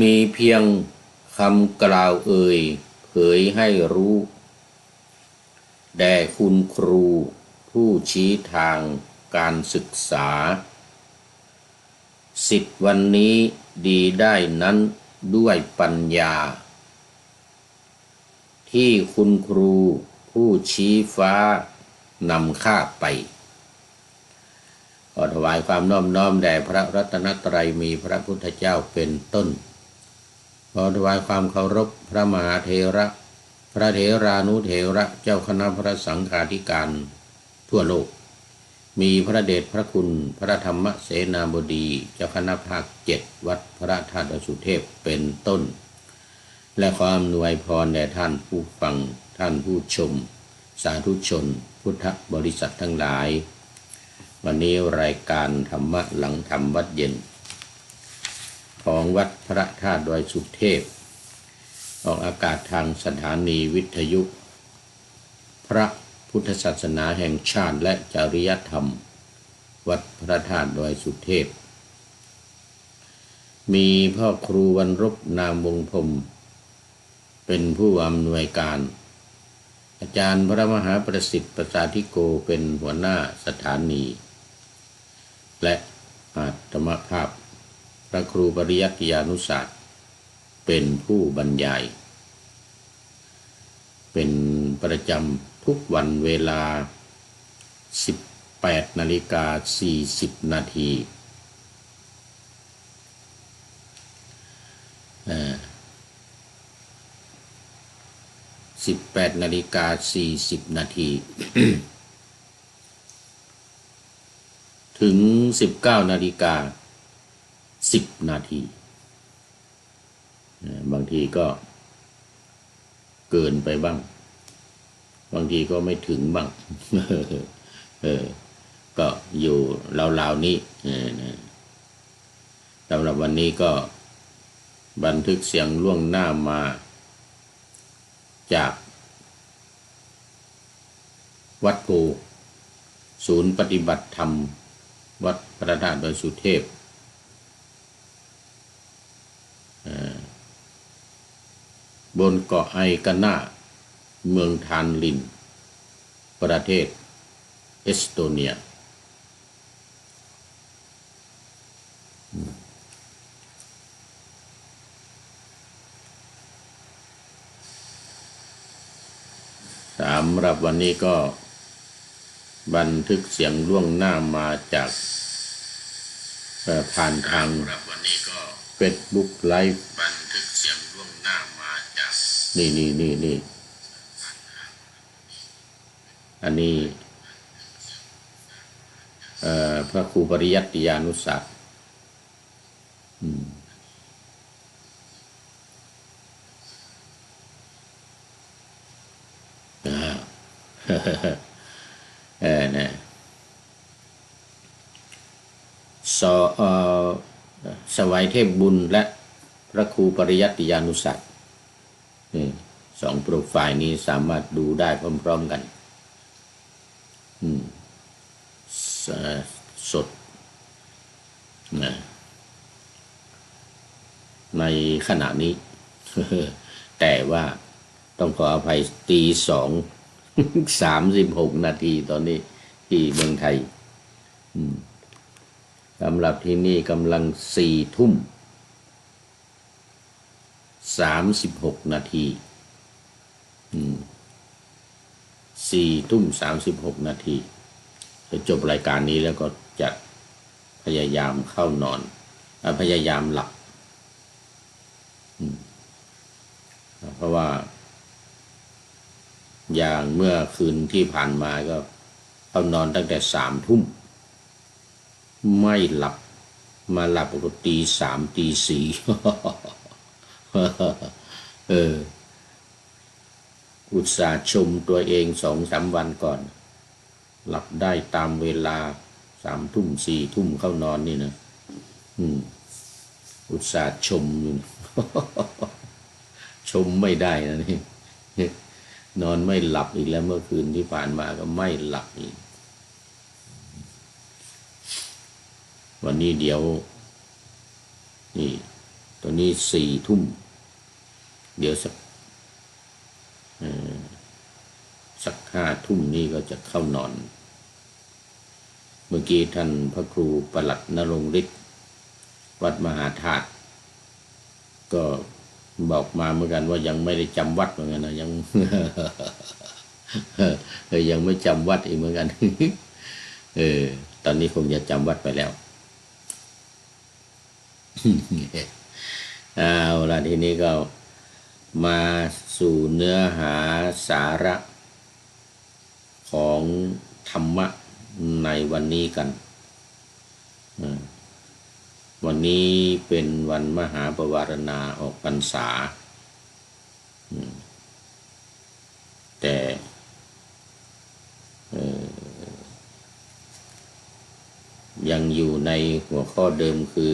มีเพียงคำกล่าวเอ่ยเผยให้รู้ แด่คุณครูผู้ชี้ทางการศึกษา สิทธิ์วันนี้ดีได้นั้นด้วยปัญญา ที่คุณครูผู้ชี้ฟ้านำข้าไปขอถวายความน้อมน้อมแด่พระรัตนตรัยมีพระพุทธเจ้าเป็นต้น ขอถวายความเคารพพระมหาเทระ พระเถรานุเถระเจ้าคณะพระสังฆาธิการ ทั่วโลก มีพระเดชพระคุณพระธรรมเสนาบดีเจ้าคณะภาคเจ็ดวัดพระธาตุสุเทพเป็นต้น และขออำนวยพรแด่ท่านผู้ฟังท่านผู้ชม สาธุชน พุทธบริษัททั้งหลาย วันนี้รายการธรรมะหลังธรรมวัดเย็น ของวัดพระธาตุดอยสุเทพ ออกอากาศทางสถานีวิทยุ พระพุทธศาสนาแห่งชาติและจริยธรรม วัดพระธาตุดอยสุเทพ มีพ่อครูวันรบนามวงพรมเป็นผู้อำนวยการ อาจารย์พระมหาประสิทธิ์ประสาธิโกเป็นหัวหน้าสถานี และอาตมภาพ พระครูปริยัติยานุศาสตร์เป็นผู้บรรยาย เป็นประจำทุกวันเวลา 18นาฬิกา40 นาทีเอ่อ18นาฬิกา40นาที ถึง19นาฬิกา 10นาที บางทีก็เกินไปบ้าง บางทีก็ไม่ถึงบ้าง เออ ก็อยู่ราวๆนี้สำหรับวันนี้ก็บันทึกเสียงล่วงหน้ามาจากวัดโพศูนย์ปฏิบัติธรรม วัดพระธาตุดอยสุเทพเอ่อ บนเกาะไอกาน่าเมืองทานลิน ประเทศเอสโตเนียสำหรับวันนี้ก็บันทึกเสียงล่วงหน้ามาจากผ่านทางเฟซบุ๊กไลฟ์ นี่นี่นี่นี่อันนี้พระครูปริยัติยานุสักดิ์อืมอ่าเออนะสอเอ่อสวัยเทพบุญและพระครูปริยัติยานุสัก สองโปรไฟล์นี้สามารถดูได้พร้อมๆกันสสดนะในขณะนี้ แต่ว่าต้องขออภัยตีสองสามสิบหกนาทีตอนนี้ ที่เมืองไทยสำหรับที่นี่กำลังสี่ทุ่ม สามสิบหกนาทีสี่ทุ่มสามสิบหกนาทีจะจบรายการนี้แล้วก็จะพยายามเข้านอนอพยายามหลับเพราะว่า อย่างเมื่อคืนที่ผ่านมาก็เข้านอนตั้งแต่สามทุ่ม ไม่หลับมาหลับก็ตีสามตีสี่ เอออุตส่าห์ชมตัวเองสองสามวันก่อน หลับได้ตามเวลาสามทุ่มสี่ทุ่มเข้านอนนี่นะอืม อุตส่าห์ชมอยู่ชมไม่ได้นะนี่นอนไม่หลับอีกแล้วเมื่อคืนที่ผ่านมาก็ไม่หลับอีก วันนี้เดี๋ยว นี่ ตอนนี้สี่ทุ่ม เดี๋ยวสักสักห้าทุ่มนี่ก็จะเข้านอน เมื่อกี้ท่านพระครูประหลัดนรงฤทธิ์วัดมหาธาตุก็บอกมาเหมือนกันว่ายังไม่ได้จำวัดเหมือนกันนะยังยังไม่จำวัดอีกเหมือนกัน เออ ตอนนี้คงจะจำวัดไปแล้วเอาละทีนี้ก็ มาสู่เนื้อหาสาระ ของธรรมะในวันนี้กัน วันนี้เป็นวันมหาปวารณาออกพรรษา แต่ยังอยู่ในหัวข้อเดิมคือ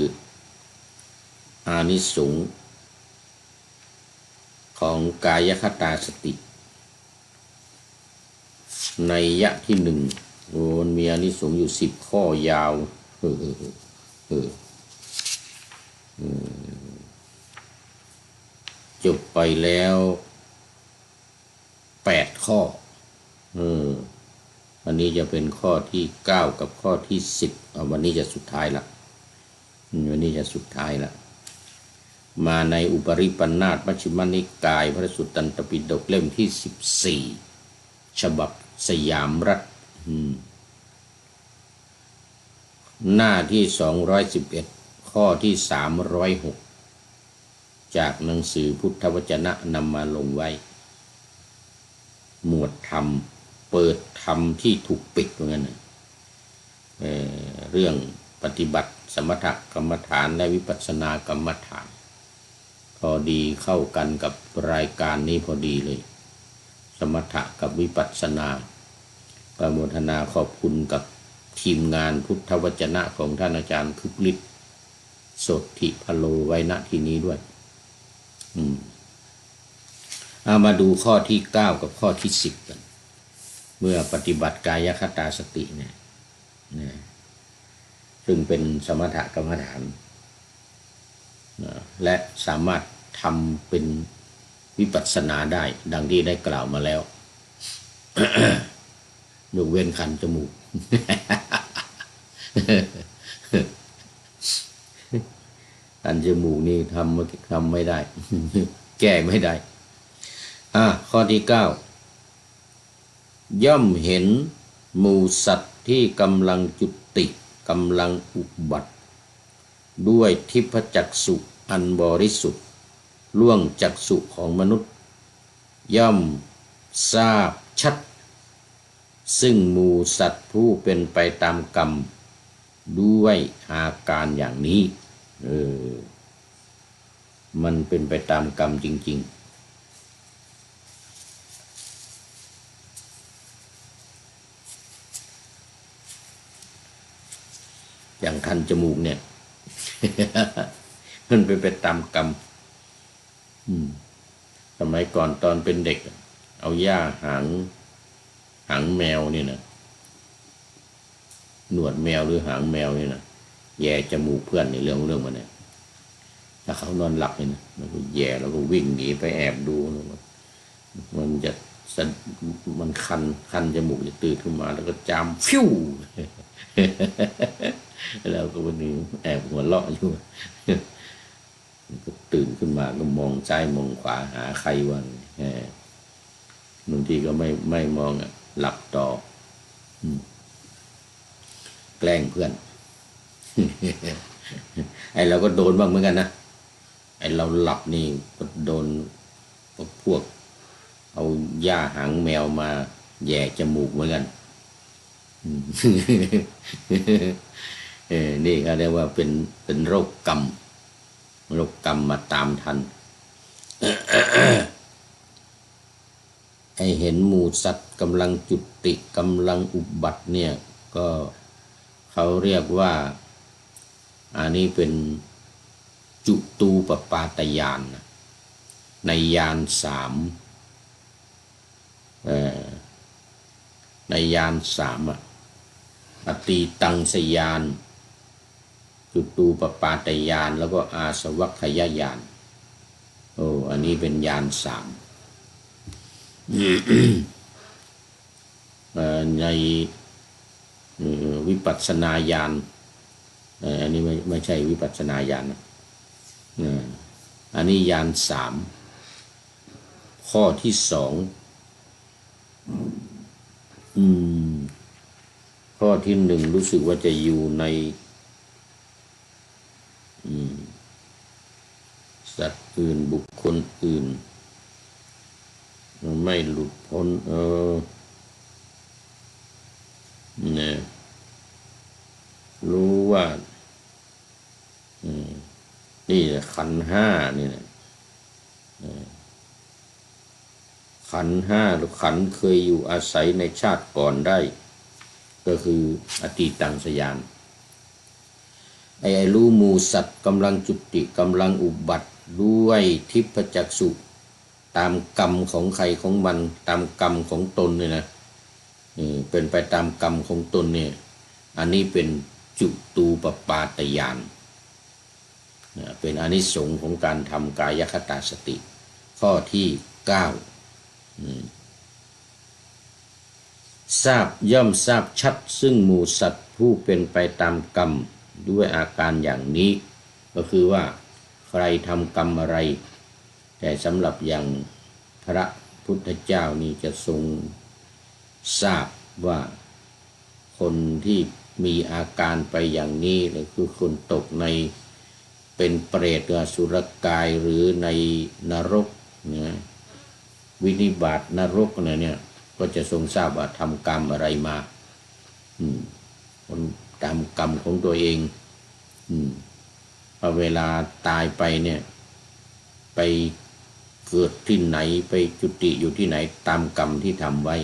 อานิสงส์ ของกายคตาสติ ในยะที่หนึ่งโอ้มันมีอนิสงส์อยู่สิบข้อยาวเออเออเออจบไปแล้วแปดข้อเออวันนี้จะเป็นข้อที่เก้ากับข้อที่สิบวันนี้จะสุดท้ายละวันนี้จะสุดท้ายละ มาในอุปริปันธาตมัชฌิมานิกาย พระสุตตันตปิฎกเล่มที่สิบสี่ฉบับสยามรัฐหน้าที่สองร้อยสิบเอ็ดข้อที่สามร้อยหกจากหนังสือพุทธวจนะนำมาลงไว้ หมวดธรรม เปิดธรรมที่ถูกปิดเหมือนกันนะเอ่อเรื่องปฏิบัติสมถกรรมฐานและวิปัสสนากรรมฐาน อดีเข้ากันกับรายการนี้พอดีเลย สมถะกับวิปัสสนาประโมทนาขอบคุณกับทีมงานพุทธวจนะของท่านอาจารย์คึกฤทธิ์สดทิพโลไว้ณที่นี้ด้วย อืมเอามาดูข้อที่เก้ากับข้อที่สิบกัน เมื่อปฏิบัติกายคตาสติเนี่ยนะซึ่งเป็นสมถกรรมฐานนะและสามารถ ทำเป็นวิปัสสนาได้ ดังที่ได้กล่าวมาแล้วยกเว้นคันจมูก คันจมูกนี่ทำทำไม่ได้ แก้ไม่ได้ อะข้อที่เก้าย่อมเห็นหมูสัตว์ที่กำลังจุติกำลังอุบัติ ด้วยทิพจักสุอันบริสุทธิ์ ล่วงจักสุของมนุษย์ ย่อมทราบชัด ซึ่งหมูสัตว์ผู้เป็นไปตามกรรม ด้วยอาการอย่างนี้ เออ มันเป็นไปตามกรรมจริง ๆอย่างคันจมูกเนี่ย มันเป็นไปตามกรรม สมัยก่อนตอนเป็นเด็ก เอาหญ้าหางหางแมวนี่นะหนวดแมวหรือหางแมวนี่นะแย่จมูกเพื่อนในเรื่องเรื่องมันเนี่ยถ้าเขานอนหลับนี่นะแล้วก็แย่แล้วก็วิ่งหนีไปแอบดูนะว่ามันจะสะมันคันคันจมูกจะตื่นขึ้นมา แล้วก็จามฟิวแล้วก็วันนี้แอบหัวเราะอยู่ ก็ตื่นขึ้นมาก็มองซ้ายมองขวาหาใครวางบางทีก็ไม่ไม่มองอะ หลับต่อแกล้งเพื่อน ไอเราก็โดนบ้างเหมือนกันนะไอเราหลับนี่ก็โดนพวก เอาหญ้าหางแมวมาแย่จมูกเหมือนกันเออนี่ก็เรียกว่าเป็นเป็นโรคกรรม โรคกรรมมาตามทัน ไอเห็นหมูสัตว์กำลังจุติกำลังอุบัติเนี่ย ก็เขาเรียกว่า อันนี้เป็นจุตูปปาตยานนะในยานสามในยานสามอะอตีตังสยาน จุตูปปาตยานแล้วก็อาสวัคยายานโอ้อันนี้เป็นยานสามในวิปัสสนาญาณอันนี้ไม่ไม่ใช่วิปัสสนาญาณนะอันนี้ญาณสามข้อที่สองอข้อที่หนึ่งรู้สึกว่าจะอยู่ใน สัตว์อื่นบุคคลอื่น ไม่หลุดพ้น เออนี่ยรู้ว่านี่ขันห้านี่นะขันห้าหรือขันเคยอยู่อาศัยในชาติก่อนได้ ก็คืออตีตังสยาน ไอ้ไอ้รู้มูสัตว์กำลังจุติกำลังอุบัติด้วยทิพจักสุตามกรรมของใครของมันตามกรรมของตนเนี่ยนะเป็นไปตามกรรมของตนเนี่ยอันนี้เป็นจุตูปปาตยานนะเป็นอนิสงส์ของการทำกายคตาสติ ข้อที่เก้าทราบย่อมทราบชัดซึ่งหมู่สัตว์ผู้เป็นไปตามกรรม ด้วยอาการอย่างนี้ ก็คือว่าใครทำกรรมอะไร แต่สำหรับอย่างพระพุทธเจ้านี่จะทรงทราบว่าคนที่มีอาการไปอย่างนี้หรือคือคนตกในเป็นเปรตอสุรกายหรือในนรกนะวินิบาตนรกนะเนี่ยก็จะทรงทราบว่าทำกรรมอะไรมา อืมคน ตามกรรมของตัวเอง อืมพอเวลาตายไปเนี่ย ไปเกิดที่ไหนไปจุติอยู่ที่ไหนตามกรรมที่ทำไว้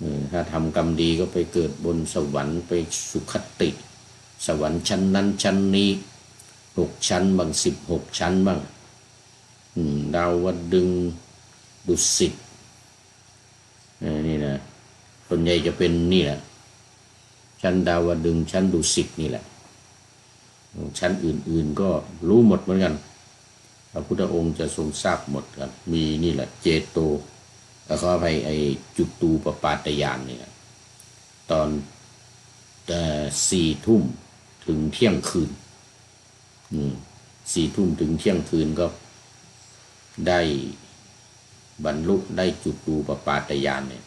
ออถ้าทำกรรมดีก็ไปเกิดบนสวรรค์ไปสุขติ สวรรค์ชั้นนั้นชั้นนี้หกชั้นบางสิบหกชั้นบ้างดาวดึงดุสิตนี่นะส่วนใหญ่จะเป็นนี่แหละ ชั้นดาวดึงชั้นดุสิตนี่แหละ ชั้นอื่นๆก็รู้หมดเหมือนกันพระพุทธองค์จะทรงทราบหมดครับ มีนี่แหละเจโตแล้วก็ไปไอจุตูปปาตยานเนี่ยตอนต่สี่ทุ่มถึงเที่ยงคืนสี่ทุ่มถึงเที่ยงคืนก็ได้บรรลุได้จุตูปปาตยานเนี่ย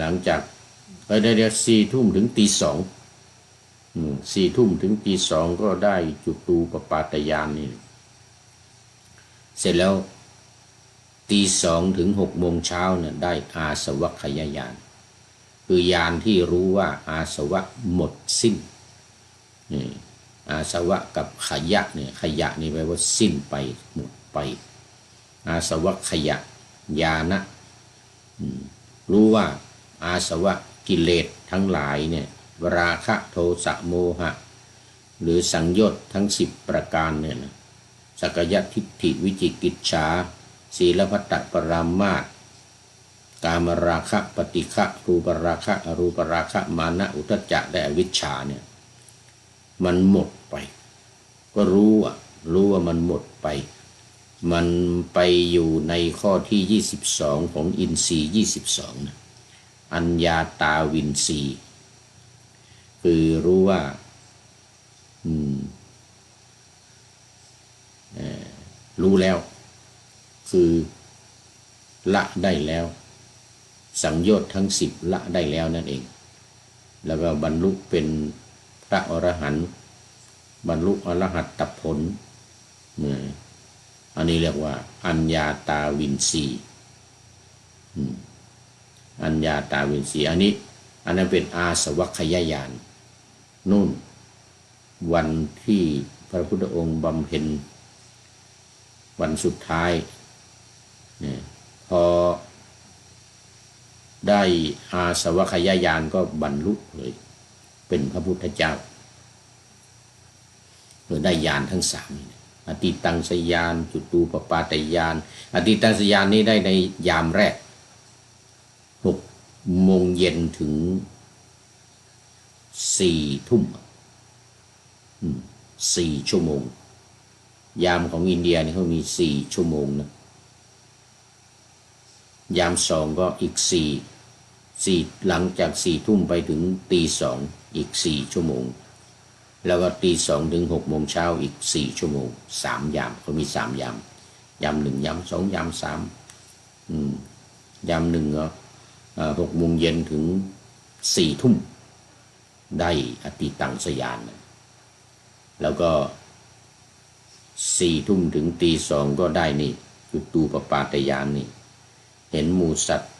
หลังจาก เอ้ยได้เดี๋ยวสี่ทุ่มถึงตีสองสี่ทุ่มถึงตีสองก็ได้จุตูปปาตยานนี่ เสร็จแล้วตีสองถึงหกโมงเช้าเนี่ยได้อาสวัคยายาน คือยานที่รู้ว่าอาสวะหมดสิ้นนี่อาสวะกับขยะเนี่ยขยะนี่แปลว่าสิ้นไปหมดไป อาสวะขยะ ยานะรู้ว่าอาสวะ กิเลสทั้งหลายเนี่ยราคะโทสะโมหะ หรือสังโยชน์ทั้งสิบประการเนี่ยนะสักยทิฏฐิวิจิกิจฉาศีลพัตตปรามาตกามราคะปฏิฆะรูปราคะอรูปราคะมานะอุทจจะและอวิชชาเนี่ยมันหมดไป ก็รู้อะรู้ว่ามันหมดไป มันไปอยู่ในข้อที่ 22 ของอินทรีย์22นะ อัญญาตาวินทรีคือรู้ว่าอืมรู้แล้ว คือละได้แล้ว สังโยชน์ทั้งสิบละได้แล้วนั่นเอง แล้วก็บรรลุเป็นพระอรหันต์บรรลุอรหัตตผลอันนี้เรียกว่า อัญญาตาวินสีอืม อัญญาตาวินสีอันนี้อันนั้นเป็นอาสวัคยายานนู่น วันที่พระพุทธองค์บำเพ็ญวันสุดท้ายเนี่ยพอได้อาสวัคยายานก็บรรลุเลย เป็นพระพุทธเจ้าเือได้ยานทั้งสามอติตังสยานจุตูปปาตยาน อติตังสยานนี้ได้ในยามแรก โมงเย็นถึงสี่ทุ่มสี่ชั่วโมง ยามของอินเดียเนี่ยเขามีสี่ชั่วโมงนะ ยามสองก็อีกสี่สี่หลังจากสี่ทุ่มไปถึงตีสองอีกสี่ชั่วโมง แล้วก็ตีสองถึงหกโมงเช้าอีกสี่ชั่วโมงสามยามเขามีสามยาม ยามหนึ่งยามสองยามสามยามหนึ่งก็ หกโมงเย็นถึงสี่ทุ่มได้อติตังสยานะแล้วก็สี่ทุ่มถึงตีสองก็ได้นี่จุดตูปปาตยานนี่ เห็นหมูสัตว์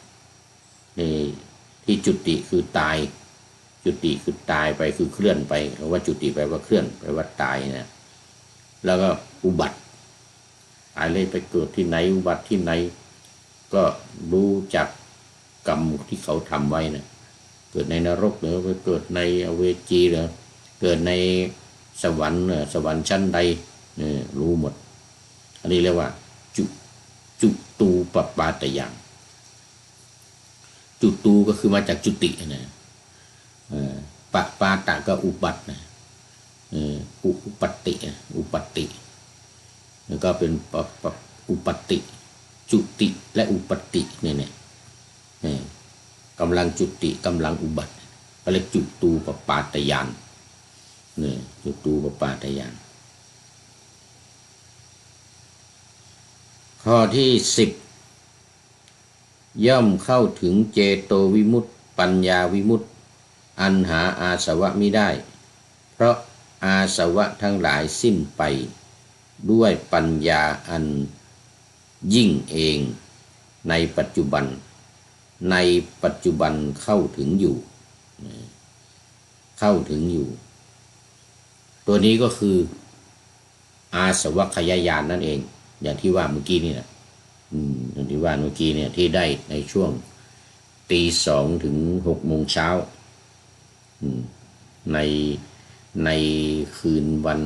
นี่ที่จุติคือตาย จุติคือตายไปคือเคลื่อนไปคำว่าจุติแปว่าเคลื่อนแปว่าตายนะแล้วก็อุบัติตายเลยไปเกิดที่ไหนอุบัติที่ไหน ก็รู้จาก กรรมที่เขาทำไว้นะเกิดในนรกหรือไปเกิดในอเวจีหรือเกิดในสวรรค์สวรรค์ชั้นใดเนี่ยรู้หมด อันนี้เรียกว่า จุจุตูปปาตยังจุตูก็คือมาจากจุตินะปะปาตะก็อุบัตินะอุปตติอุปตติแล้วก็เป็นปะปะอุปตติจุติและอุปตติเนี่ยเนี่ย กำลังจุติกำลังอุบัติก็เรียกจุตูปปาตยานเนี่ยจุตูปปาตยาน ข้อที่สิบย่อมเข้าถึงเจโตวิมุตติปัญญาวิมุตติอันหาอาสวะมิได้ เพราะอาสวะทั้งหลายสิ้นไปด้วยปัญญาอันยิ่งเองในปัจจุบัน ในปัจจุบันเข้าถึงอยู่ เข้าถึงอยู่ ตัวนี้ก็คืออาสวัคยายานนั่นเอง อย่างที่ว่าเมื่อกี้นี่นะอย่างที่ว่าเมื่อกี้เนี่ยที่ได้ในช่วงตีสองถึงหกโมงเช้าในในคืนวัน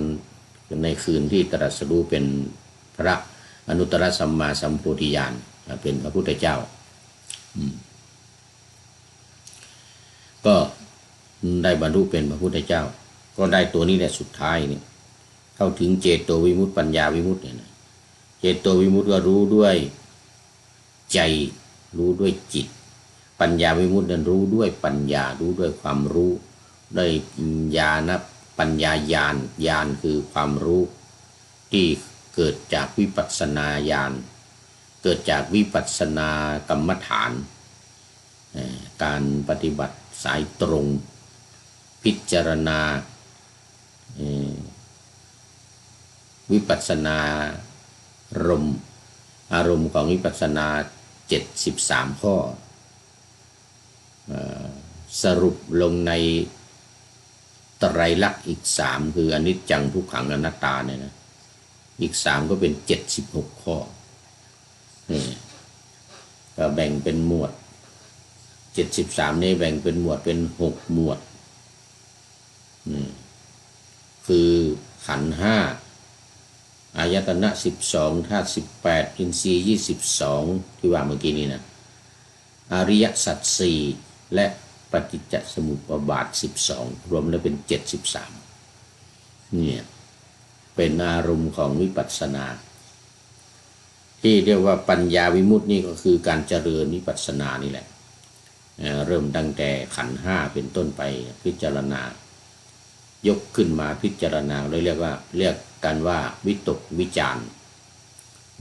ในคืนที่ตรัสรู้เป็นพระอนุตตรสัมมาสัมโพธิญาณเป็นพระพุทธเจ้า ก็ได้บรรลุเป็นพระพุทธเจ้า ก็ได้ตัวนี้แหละสุดท้ายเนี่ยเข้าถึงเจโตวิมุตติปัญญาวิมุตติเนี่ยนะเจโตวิมุตติก็รู้ด้วยใจ รู้ด้วยจิต ปัญญาวิมุตตินั้นรู้ด้วยปัญญารู้ด้วยความรู้ด้วยญาณปัญญาญาณญาณคือความรู้ที่เกิดจากวิปัสสนาญาณ เกิดจากวิปัสสนากรรมฐาน การปฏิบัติสายตรง พิจารณา วิปัสสนารมอารมณ์ของวิปัสสนาเจ็ดสิบสามข้อสรุปลงในไตรลักษณ์อีกสามคืออนิจจังทุกขังอนัตตาเนี่ยนะ อีกสามก็เป็นเจ็ดสิบหกข้อ นี่ก็แบ่งเป็นหมวดเจ็ดสิบสามนี่แบ่งเป็นหมวดเป็นหกหมวดนี่คือขันห้าอายตนะสิบสองธาตุสิบแปดอินทรีย์ยี่สิบสองที่ว่าเมื่อกี้นี้นะอริยสัจสี่และปฏิจจสมุปบาทสิบสองรวมแล้วเป็นเจ็ดสิบสามเนี่ยเป็นอารมณ์ของวิปัสสนา ที่เรียกว่าปัญญาวิมุตตินี่ก็คือการเจริญวิปัสสนานี่แหละเริ่มตั้งแต่ขันห้าเป็นต้นไปพิจารณา ยกขึ้นมาพิจารณาเลยเรียกว่า เรียกกันว่าวิตกวิจาร์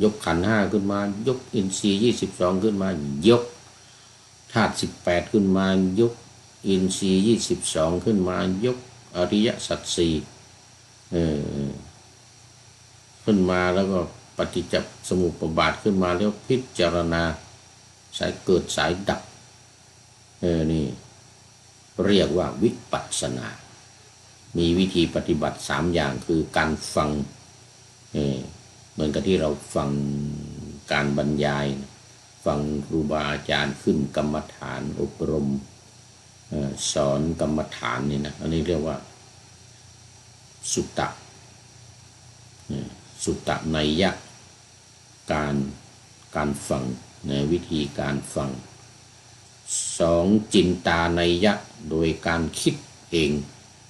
ยกขันห้าขึ้นมา ยกอินทรีย์ยี่สิบสองขึ้นมา ยกธาตุสิบแปดขึ้นมา ยกอินทรีย์ยี่สิบสองขึ้นมา ยกอริยสัจสี่ขึ้นมาแล้วก็ ปฏิจจสมุปบาทขึ้นมาแล้วพิจารณา สายเกิดสายดับ เออนี่เรียกว่าวิปัสสนา มีวิธีปฏิบัติสามอย่างคือการฟังเออเหมือนกับที่เราฟังการบรรยาย ฟังครูบาอาจารย์ขึ้นกรรมฐานอบรมออสอนกรรมฐานนี่นะอันนี้เรียกว่า สุตตะสุตตะในยยะ การการฟังในวิธีการฟังสองจินตาในยะโดยการคิดเอง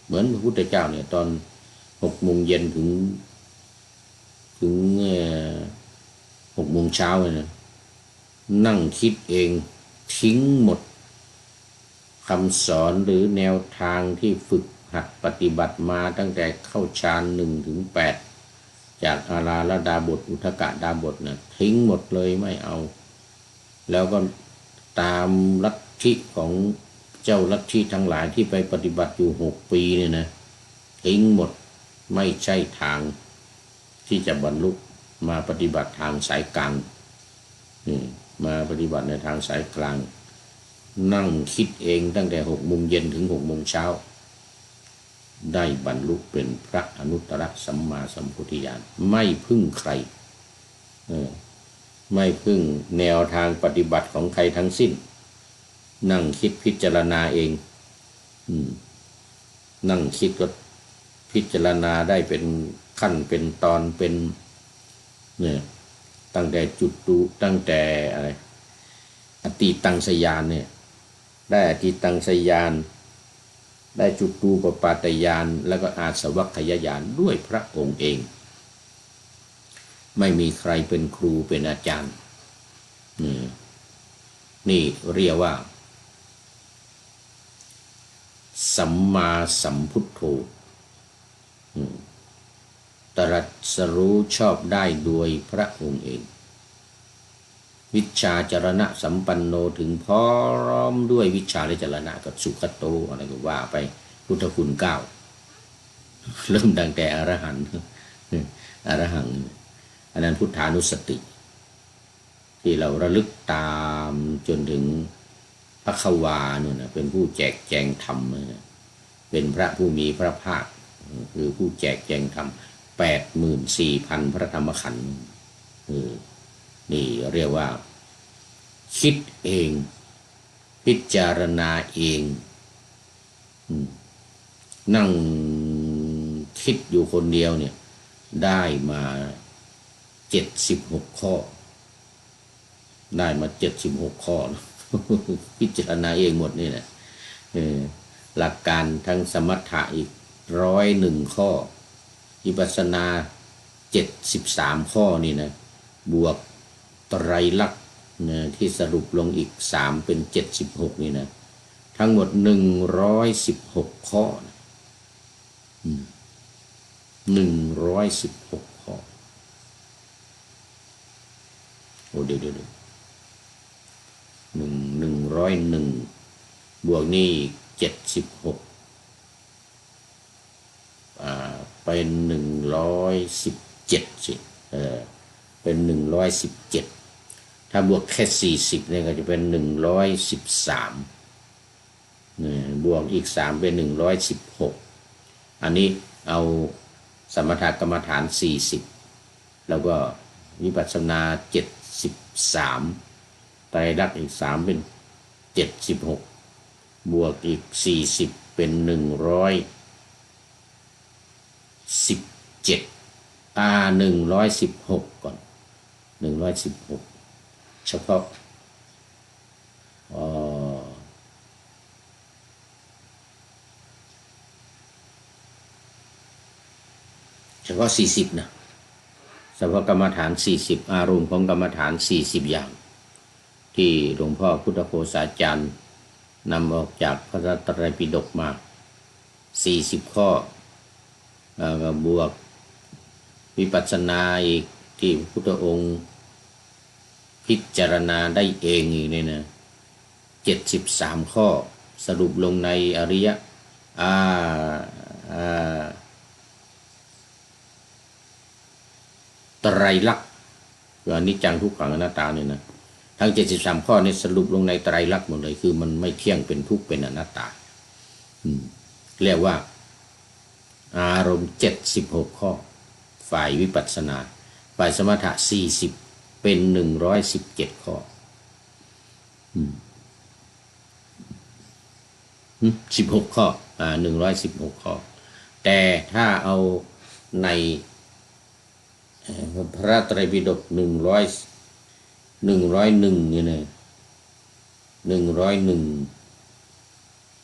เหมือนพระพุทธเจ้าเนี่ยตอนหกโมงเย็นถึง ถึงหกโมงเช้าเลยนะนั่งคิดเองทิ้งหมดคำสอนหรือแนวทางที่ฝึกหัดปฏิบัติมาตั้งแต่เข้าฌานหนึ่งถึงแปด จากอาราละดาบทอุทกะดาบทนะทิ้งหมดเลยไม่เอา แล้วก็ตามลัทธิของเจ้าลัทธิทั้งหลายที่ไปปฏิบัติอยู่หกปีเนี่ยนะทิ้งหมดไม่ใช่ทางที่จะบรรลุมาปฏิบัติทางสายกลางนี่มาปฏิบัติในทางสายกลาง นั่งคิดเองตั้งแต่หกโมงเย็นถึงหกโมงเช้า ได้บรรลุเป็นพระอนุตตรสัมมาสัมพุทธญาณไม่พึ่งใครไม่พึ่งแนวทางปฏิบัติของใครทั้งสิ้น นั่งคิดพิจารณาเองนั่งคิดก็พิจารณาได้เป็นขั้นเป็นตอนเป็นเนี่ยตั้งแต่จุดดูตั้งแต่อะไรอติตังสยานเนี่ย ได้อติตังสยาน ได้จุดดูปปาตยานแล้วก็อาสวัคยายานด้วยพระองค์เอง ไม่มีใครเป็นครูเป็นอาจารย์ นี่เรียกว่า สัมมาสัมพุทโธตรัสรู้ชอบได้โดยพระองค์เอง วิชาจรณะสัมปันโนถึงพร้อมด้วยวิชาและจรณะกับสุขโตอะไรก็ว่าไปพุทธคุณเก้าเริ่มตั้งแต่อรหันต์อรหังอันนั้นพุทธานุสติ ที่เราระลึกตามจนถึงพระควานี่นะเป็นผู้แจกแจงธรรมนะเป็นพระผู้มีพระภาคคือผู้แจกแจงธรรมแปดหมื่นสี่พันพระธรรมขันธ์นี่เรียกว่า คิดเอง พิจารณาเอง นั่งคิดอยู่คนเดียวเนี่ย ได้มาเจ็ดสิบหกข้อ ได้มาเจ็ดสิบหกข้อนะพิจารณาเองหมดนี่แหละหลักการทั้งสมถะอีกร้อยหนึ่งข้อวิปัสสนาเจ็ดสิบสามข้อนี่นะ บวกไตรลักษณ นะที่สรุปลงอีกสามเป็นเจ็ดสิบหกนี่นะ ทั้งหมดหนึ่งร้อยสิบหกข้อหนึ่งร้อยสิบหกข้อโอ้เดี๋ยวเดี๋ยวเดี๋ยวหนึ่งหนึ่งร้อยหนึ่งบวกนี่เจ็ดสิบหกอ่าเป็นหนึ่งร้อยสิบเจ็ดสิเออเป็นหนึ่งร้อยสิบเจ็ด ถ้าบวกแค่สี่สิบเนี่ยก็จะเป็นหนึ่งร้อยสิบสามบวกอีกสามเป็นหนึ่งร้อยสิบหกอันนี้เอาสมถกรรมฐานสี่สิบแล้วก็วิปัสสนาเจ็ดสิบสามไตรลักษณ์อีกสามเป็นเจ็ดสิบหกบวกอีกสี่สิบเป็นหนึ่งร้อยสิบเจ็ดอ่าหนึ่งร้อยสิบหกก่อนหนึ่งร้อยสิบหก เฉพาะเอ่อเฉพาะสี่สิบนะสภกรรมฐาน40อารมณ์ของกรรมฐาน40อย่าง ที่หลวงพ่อพุทธโฆษาจารย์นำออกจากพระตรัยปิฎกมา40ข้อแล้วก็บวกวิปัสสนาอีกที่พุทธองค์ พิจารณาได้เองอีกเนี่ยนะ73ข้อสรุปลงในอริยะอ่าอ่าไตรลักษณ์คืออนิจจังทุกขังอนัตตาเนี่ยนะทั้งเจ็ดสิบสามข้อนี่สรุปลงในไตรลักษณ์หมดเลยคือ มันไม่เที่ยงเป็นทุกข์เป็นอนัตตาเรียกว่า อารมณ์เจ็ดสิบหกข้อ ฝ่ายวิปัสสนา ฝ่ายสมถะสี่สิบ เป็นหนึ่งร้อยสิบเจ็ดข้อสิบหกข้อ อ่าหนึ่งร้อยสิบหกข้อ แต่ถ้าเอาในพระไตรปิฎกหนึ่งร้อยหนึ่งร้อยหนึ่งเนี่ยนะหนึ่งร้อยหนึ่ง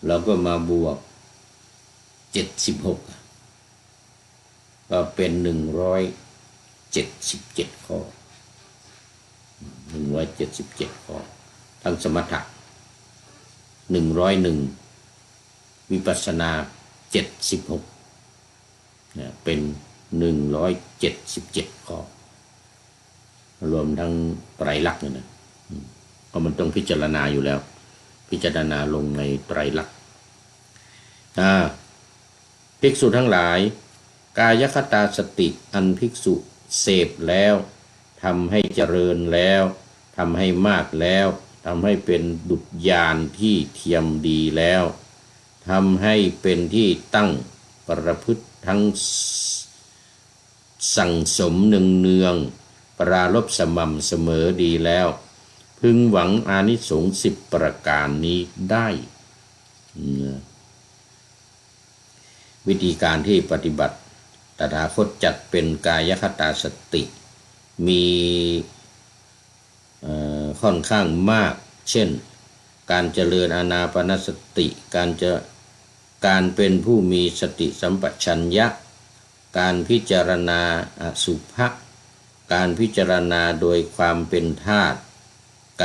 เราก็มาบวกเจ็ดสิบหกก็เป็นหนึ่งร้อยเจ็ดสิบเจ็ดข้อ หนึ่งร้อยเจ็ดสิบเจ็ดข้อทั้งสมถะหนึ่งร้อยหนึ่งวิปัสสนาเจ็ดสิบหกเป็นหนึ่งร้อยเจ็ดสิบเจ็ดข้อรวมทั้งไตรลักษณ์เนี่ยนะอืมเพราะมันต้องพิจารณาอยู่แล้ว พิจารณาลงในไตรลักษณ์ภิกษุทั้งหลาย กายคตาสติอันภิกษุเสพแล้ว ทำให้เจริญแล้วทำให้มากแล้วทำให้เป็นดุจยานที่เทียมดีแล้วทำให้เป็นที่ตั้งประพฤติทั้งสั่งสมเนืองเนืองปรารบสม่ำเสมอดีแล้ว พึงหวังอานิสงส์สิบประการนี้ได้ วิธีการที่ปฏิบัติตถาคตจัดเป็นกายคตาสติ มีค่อนข้างมาก เช่น การเจริญอานาปนสติ การจะการเป็นผู้มีสติสัมปชัญญะ การพิจารณาอสุภะการพิจารณาโดยความเป็นธาตุ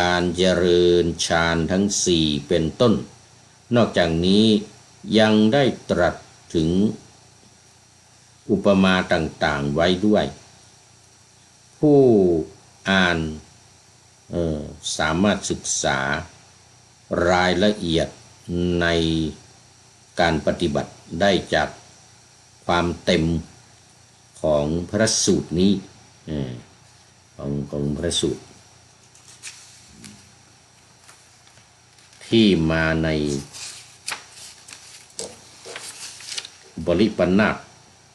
การเจริญฌานทั้งสี่เป็นต้น นอกจากนี้ยังได้ตรัสถึงอุปมาต่างๆไว้ด้วย ผู้อ่านออสามารถศึกษารายละเอียดในการปฏิบัติได้จากความเต็มของพระสูตรนี้อของของพระสูตร ที่มาในบริปนาต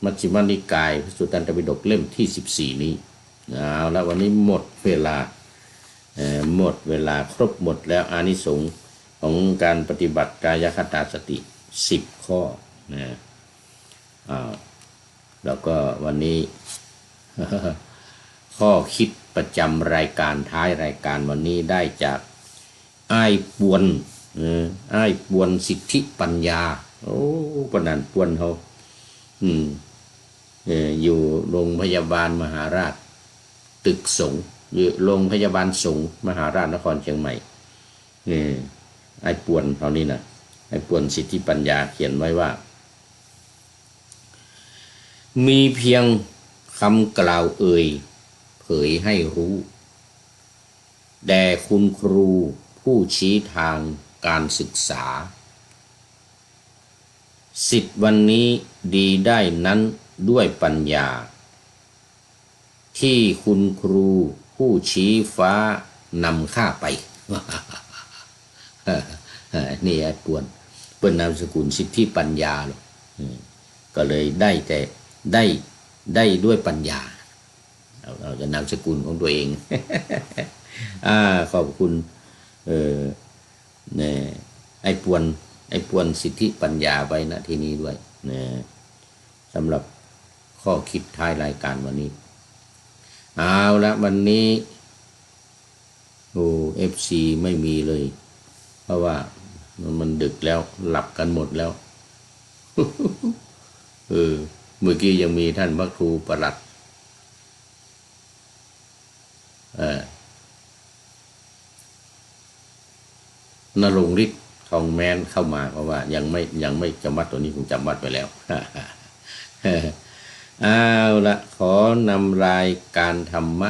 มัชฌิมานิกายพระสุตตันตปิฎกเล่มที่ 14 นี้ เอาแล้ววันนี้หมดเวลาหมดเวลาครบหมดแล้วอานิสงส์ของการปฏิบัติกายคตาสติ 10 ข้อนะอ้าวแล้วก็วันนี้ ข้อคิดประจำรายการท้ายรายการวันนี้ได้จากอ้ายปวนเอออ้ายปวนสิทธิปัญญา โอ้ปนันปวนเขาอืมเอออยู่โรงพยาบาลมหาราช ตึกสงฆ์อยู่โรงพยาบาลสงมหาราชนครเชียงใหม่เออไอ้ปวนเขานี่นะไอ้ปวนสิทธิปัญญาเขียนไว้ว่า มีเพียงคำกล่าวเอ่ยเผยให้รู้แด่คุณครูผู้ชี้ทางการศึกษา สิทธิ์วันนี้ดีได้นั้นด้วยปัญญา ที่คุณครูผู้ชี้ฟ้านำข้าไปนี่ไอ้ปวนเป็นนามสกุลสิทธิปัญญาหรอกก็เลยได้แต่ได้ได้ด้วยปัญญา เราเราจะนามสกุลของตัวเองอ่าขอบคุณ เออเนี่ยไอ้ปวน ไอ้ปวนสิทธิปัญญาไว้ณที่นี้ด้วยนะสำหรับข้อคิดท้ายรายการวันนี้ เอาละวันนี้โอ้เอฟซีไม่มีเลย เพราะว่ามันมันดึกแล้วหลับกันหมดแล้วเออเมื่อกี้ยังมีท่านพระครูประหลัดเออนรงฤทธิ์ทองแมนเข้ามาเพราะว่า ยังไม่ยังไม่จำวัดตัวนี้ผมจำวัดไปแล้ว เอาละขอนำรายการธรรมะ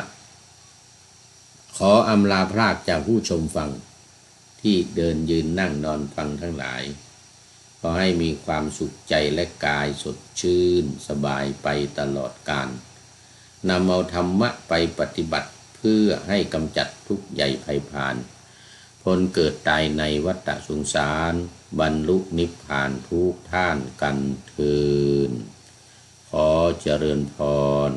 ขออำลาพรากจากผู้ชมฟัง ที่เดินยืนนั่งนอนฟังทั้งหลาย ขอให้มีความสุขใจและกายสดชื่นสบายไปตลอดกาลนำเอาธรรมะไปปฏิบัติเพื่อให้กำจัดทุกข์ใหญ่ภัยพานพ้นเกิดตายในวัฏสงสาร บรรลุนิพพานทุกท่านกันเทิน ขอเจริญพร